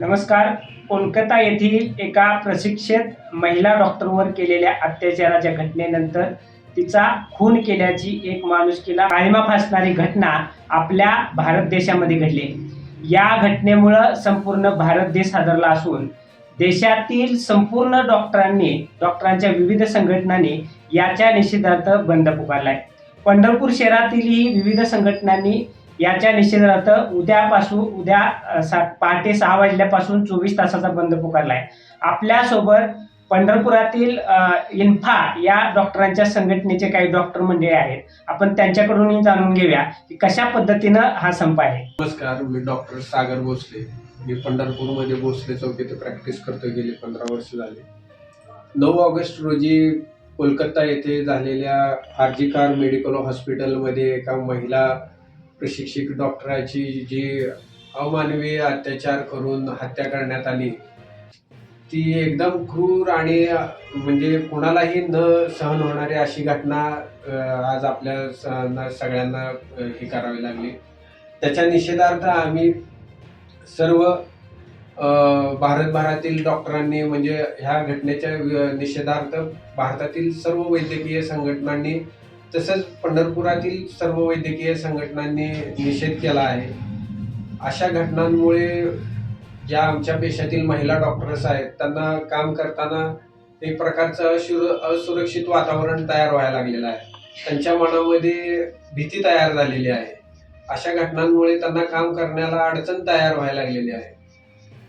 नमस्कार. कोलकाता येथील एका प्रशिक्षित महिला डॉक्टरवर केलेल्या अत्याचाराच्या घटनेनंतर तिचा खून केल्याची एक माणुसकीला काळिमा फासणारी घटना आपल्या भारत देशामध्ये घडली. या घटनेमुळं संपूर्ण भारत देश हादरला असून देशातील संपूर्ण डॉक्टरांनी डॉक्टरांच्या विविध संघटनांनी याच्या निषेधार्थ बंद पुकारलाय. पंढरपूर शहरातीलही विविध संघटनांनी याच्या निषेधार्थ उद्यापासून उद्या सा पहाटे सहा वाजल्यापासून चोवीस तासाचा बंद पुकारलाय. आपल्यासोबत पंढरपुरातील इन्फा या डॉक्टरांच्या संघटनेचे काही डॉक्टर मंडळी आहेत. आपण त्यांच्याकडूनही जाणून घेऊया की कशा पद्धतीनं हा संप आहे. नमस्कार मी डॉक्टर सागर भोसले. मी पंढरपूरमध्ये भोसले चौक येथे प्रॅक्टिस करतो गेले पंधरा वर्ष झाले. नऊ ऑगस्ट रोजी कोलकाता येथे झालेल्या आर्जिकार मेडिकल हॉस्पिटलमध्ये एका महिला प्रशिक्षित डॉक्टराची जी अमानवीय अत्याचार करून हत्या करण्यात आली ती एकदम क्रूर आणि म्हणजे कोणालाही न सहन होणारी अशी घटना आज आपल्या सगळ्यांना हे करावी लागली. त्याच्या निषेधार्थ आम्ही सर्व भारतभरातील डॉक्टरांनी म्हणजे ह्या घटनेच्या निषेधार्थ भारतातील सर्व वैद्यकीय संघटनांनी तसंच पंढरपुरातील सर्व वैद्यकीय संघटनांनी निषेध केला आहे. अशा घटनांमुळे ज्या आमच्या देशातील महिला डॉक्टर्स आहेत त्यांना काम करताना एक प्रकारचं असुर असुरक्षित वातावरण तयार व्हायला लागलेलं आहे. त्यांच्या मनामध्ये भीती तयार झालेली आहे. अशा घटनांमुळे त्यांना काम करण्याला अडचण तयार व्हायला लागलेली आहे.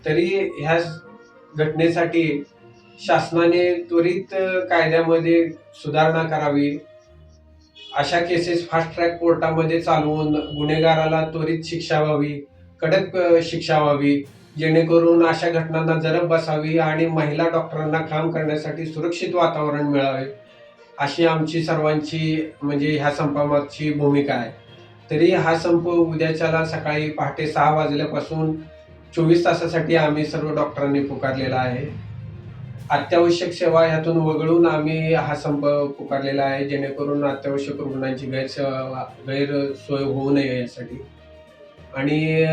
तरी ह्या घटनेसाठी शासनाने त्वरित कायद्यामध्ये सुधारणा करावी. अशा केसेस फास्ट ट्रॅक कोर्टामध्ये चालवून गुन्हेगाराला त्वरित शिक्षा व्हावी कडक शिक्षा व्हावी जेणेकरून अशा घटनांना जरब बसावी आणि महिला डॉक्टरांना काम करण्यासाठी सुरक्षित वातावरण मिळावे. अशी आमची सर्वांची म्हणजे ह्या संपामागची भूमिका आहे. तरी हा संप उद्याच्याला सकाळी पहाटे सहा वाजल्यापासून चोवीस तासासाठी आम्ही सर्व डॉक्टरांनी पुकारलेला आहे. अत्यावश्यक सेवा ह्यातून वगळून आम्ही हा संप पुकारलेला आहे जेणेकरून अत्यावश्यक रुग्णांची गैरसेवा गैरसोय होऊ नये यासाठी. आणि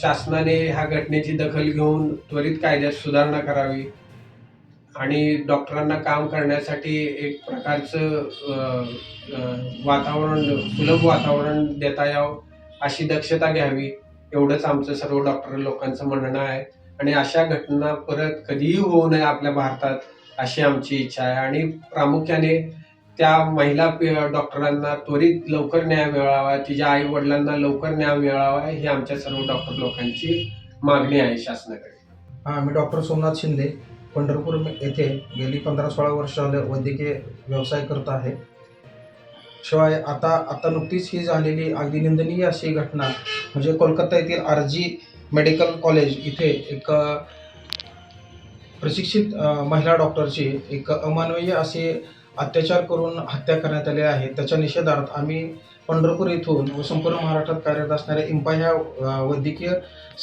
शासनाने ह्या घटनेची दखल घेऊन त्वरित कायद्यात सुधारणा करावी आणि डॉक्टरांना काम करण्यासाठी एक प्रकारचं वातावरण सुलभ वातावरण देता यावं अशी दक्षता घ्यावी एवढंच आमचं सर्व डॉक्टर लोकांचं म्हणणं आहे. आणि अशा घटना परत कधीही होऊ नये आपल्या भारतात अशी आमची इच्छा आहे. आणि प्रामुख्याने त्या महिला डॉक्टरांना त्वरित लवकर न्याय मिळावा तिच्या आई वडिलांना लवकर न्याय मिळावा ही आमच्या सर्व डॉक्टर लोकांची मागणी आहे शासनाकडे. हां मी डॉक्टर सोमनाथ शिंदे पंढरपूर येथे गेली पंधरा सोळा वर्ष झालं वैद्यकीय व्यवसाय करत आहे. शिवाय आता आता नुकतीच ही झालेली अगदी निंदनीय अशी घटना म्हणजे कोलकाता येथील आर जी मेडिकल कॉलेज इथे एक प्रशिक्षित महिला डॉक्टरची एक अमानवीय असे अत्याचार करून हत्या करण्यात आली आहे. त्याच्या निषेधार्थ आम्ही पंढरपूर येथून व संपूर्ण महाराष्ट्रात कार्यरत असणाऱ्या इम्पा ह्या वैद्यकीय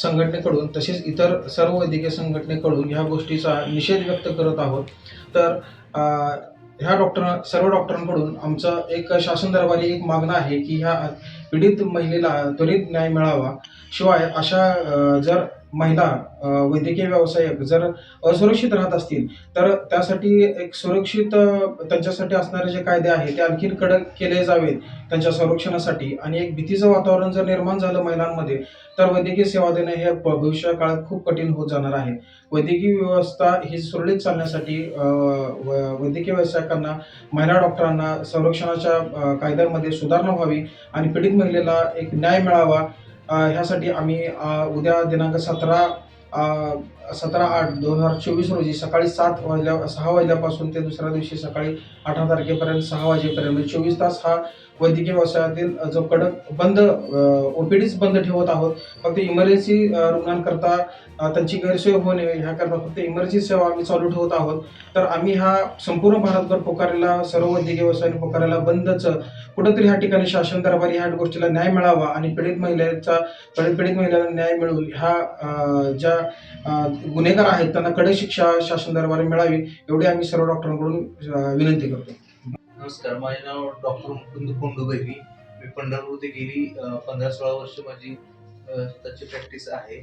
संघटनेकडून तसेच इतर सर्व वैद्यकीय संघटनेकडून ह्या गोष्टीचा निषेध व्यक्त करत आहोत. तर ह्या डॉक्टर सर्व डॉक्टरांकडून आमचं एक शासन दरबारी एक मागणं आहे की ह्या पीडित महिलेला त्वरित न्याय मिळावा. शिवाय अशा जर महिला वैद्यकीय व्यावसायिक जर असुरक्षित राहत असतील तर त्यासाठी एक सुरक्षित त्यांच्यासाठी असणारे जे कायदे आहेत ते आणखीन कडक केले जावेत त्यांच्या संरक्षणासाठी. आणि एक भीतीचं वातावरण जर निर्माण झालं महिलांमध्ये तर वैद्यकीय सेवा देणं हे प- भविष्य काळात खूप कठीण होत जाणार आहे. वैद्यकीय व्यवस्था ही सुरळीत चालण्यासाठी व- वैद्यकीय व्यावसायिकांना महिला डॉक्टरांना संरक्षणाच्या कायद्यांमध्ये सुधारणा व्हावी आणि पीडित महिलेला एक न्याय मिळावा. ह्यासाठी आम्ही उद्या दिनांक सतरा सतरा आठ दोन हजार चोवीस रोजी सकाळी सात वाजल्या सहा वाजल्यापासून ते दुसऱ्या दिवशी सकाळी अठरा तारखेपर्यंत सहा वाजेपर्यंत चोवीस तास हा वैद्यकीय व्यवसायातील जो कडक बंद ओपीडीच बंद ठेवत आहोत फक्त इमर्जन्सी रुग्णांकरता त्यांची गैरसोय होऊ नये ह्याकरता फक्त इमर्जन्सी सेवा आम्ही चालू ठेवत आहोत. तर आम्ही हा संपूर्ण भारतभर पुकारलेला सर्व वैद्यकीय व्यवसायाने पुकारलेला बंदच कुठंतरी ह्या ठिकाणी शासन दरबारी ह्या गोष्टीला न्याय मिळावा आणि पीडित महिलेचा पीडित पीडित महिलेला न्याय मिळून ह्या ज्या गुन्हेगार आहेत त्यांना कडक शिक्षा शासन दरबारी मिळावी एवढी आम्ही सर्व डॉक्टरांकडून विनंती करतो. नमस्कार माझे नाव डॉक्टर मुकुंद कोंडुबैरी मी पंढरपूर ते गेली पंधरा सोळा वर्ष माझी त्याची प्रॅक्टिस आहे.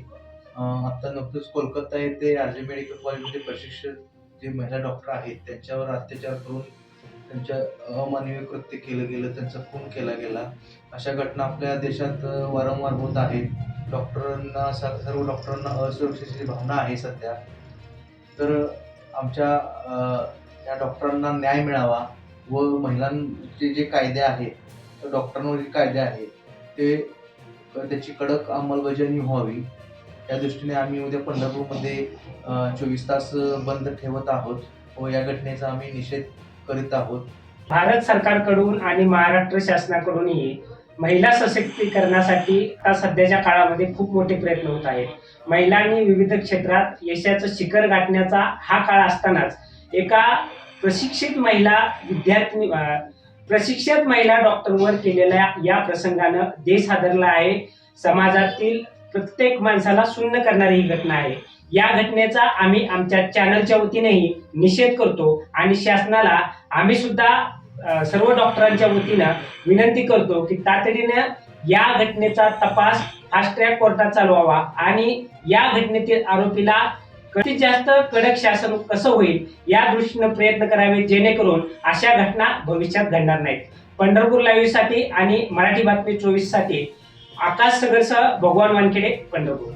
आता नुकतंच कोलकाता येथे आर जे मेडिकल कॉलेजमध्ये प्रशिक्षक जे महिला डॉक्टर आहेत त्यांच्यावर अत्याचार करून त्यांच्या अमानवीय कृत्य केलं गेलं त्यांचा खून केला गेला. अशा घटना आपल्या देशात वारंवार होत आहेत. डॉक्टरांना सर्व डॉक्टरांना असुरक्षेची भावना आहे सध्या. तर आमच्या या डॉक्टरांना न्याय मिळावा. व महिलांचे जे कायदे आहेत डॉक्टरांवरील कायदे आहेत ते त्याची कडक अंमलबजावणी व्हावी. त्या दृष्टीने आम्ही उद्या पंढरपूरमध्ये चोवीस तास बंद ठेवत आहोत व या घटनेचा आम्ही निषेध करीत आहोत. भारत सरकारकडून आणि महाराष्ट्र शासनाकडूनही महिला सशक्तीकरणासाठी आता सध्याच्या काळामध्ये खूप मोठे प्रयत्न होत आहेत. महिलांनी विविध क्षेत्रात यशाचं शिखर गाठण्याचा हा काळ असतानाच एका प्रशिक्षित महिला विद्यार्थी प्रशिक्षित महिला डॉक्टरवर केलेल्या या प्रसंगानं देश हादरला आहे. समाजातील प्रत्येक माणसाला सुन्न करणारी ही घटना आहे. या घटनेचा आम्ही आमच्या चॅनलच्या वतीनेही निषेध करतो आणि शासनाला आम्ही सुद्धा सर्व डॉक्टरांच्या वतीनं विनंती करतो की तातडीनं या घटनेचा तपास फास्ट ट्रॅक कोर्टात चालवावा आणि या घटनेतील आरोपीला कधी जास्त कडक शासन कसं होईल या दृष्टीनं प्रयत्न करावे जेणेकरून अशा घटना भविष्यात घडणार नाहीत. पंढरपूर लाईव्हसाठी आणि मराठी बातमी चोवीससाठी आकाश सगळसह भगवान वानखेडे पंढरपूर.